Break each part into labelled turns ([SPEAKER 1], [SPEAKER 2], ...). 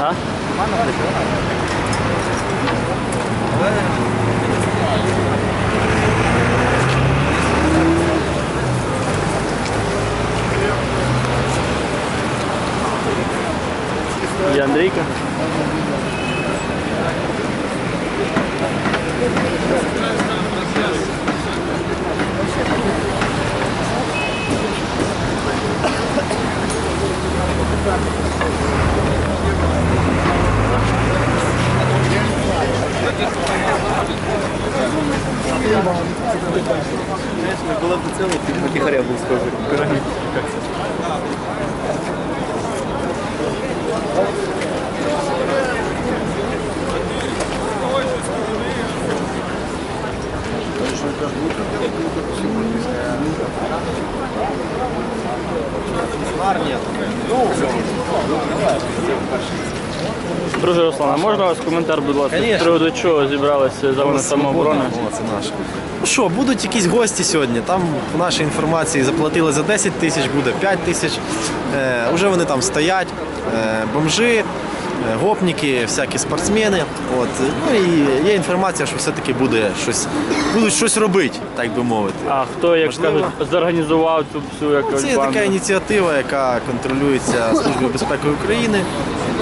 [SPEAKER 1] А? Я Андрійка. Конечно, была бы целая Тихоря был схожий. Пирамид. Армия такая. Ну, все. Друже Руслан, а можна у вас коментар, будь ласка, з приводу чого зібралися за самооборони?
[SPEAKER 2] Це наш. Ну що, будуть якісь гості сьогодні. Там по нашій інформації заплатили за 10 тисяч, буде 5 тисяч. Е, уже вони там стоять, е, бомжи, е, гопніки, всякі спортсмени. От. Ну і є інформація, що все-таки буде щось, будуть щось робити, так би мовити.
[SPEAKER 1] А хто, як
[SPEAKER 2] Можливо.
[SPEAKER 1] кажуть, зорганізував цю всю якусь
[SPEAKER 2] Це є
[SPEAKER 1] банду?
[SPEAKER 2] така ініціатива, яка контролюється Службою безпеки України.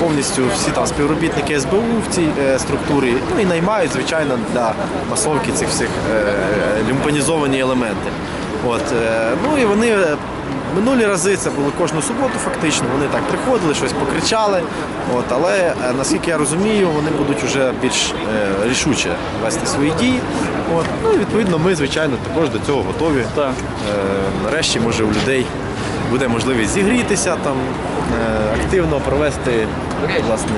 [SPEAKER 2] Повністю всі там співробітники СБУ в цій е, структурі, ну і наймають, звичайно, для масовки цих всіх е, люмпанізовані елементи. От, е, ну і вони е, минулі рази це було кожну суботу, фактично. Вони так приходили, щось покричали. От, але е, наскільки я розумію, вони будуть вже більш е, рішуче вести свої дії. От, ну і відповідно, ми, звичайно, також до цього готові.
[SPEAKER 1] Так.
[SPEAKER 2] Е, Нарешті, може, у людей буде можливість зігрітися, там, е, активно провести власне,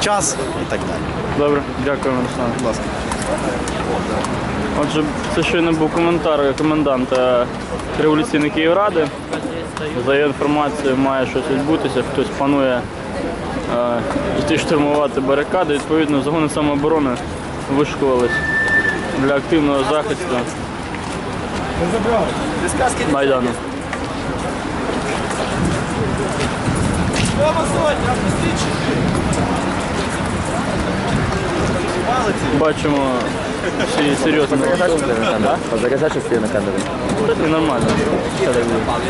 [SPEAKER 2] час і так далі.
[SPEAKER 1] Добре, дякуємо, Руслан.
[SPEAKER 2] Будь ласка.
[SPEAKER 1] Отже, це щойно був коментар коменданта революційної Київради. За його інформацією, має щось відбутися, хтось планує е, йти штурмувати барикади. Відповідно, загони самооборони вишколились для активного захисту Майдану. Бачимо всі серйозно.
[SPEAKER 3] Заряджач стоїть на камеру.
[SPEAKER 1] Це нормально. Все так буде.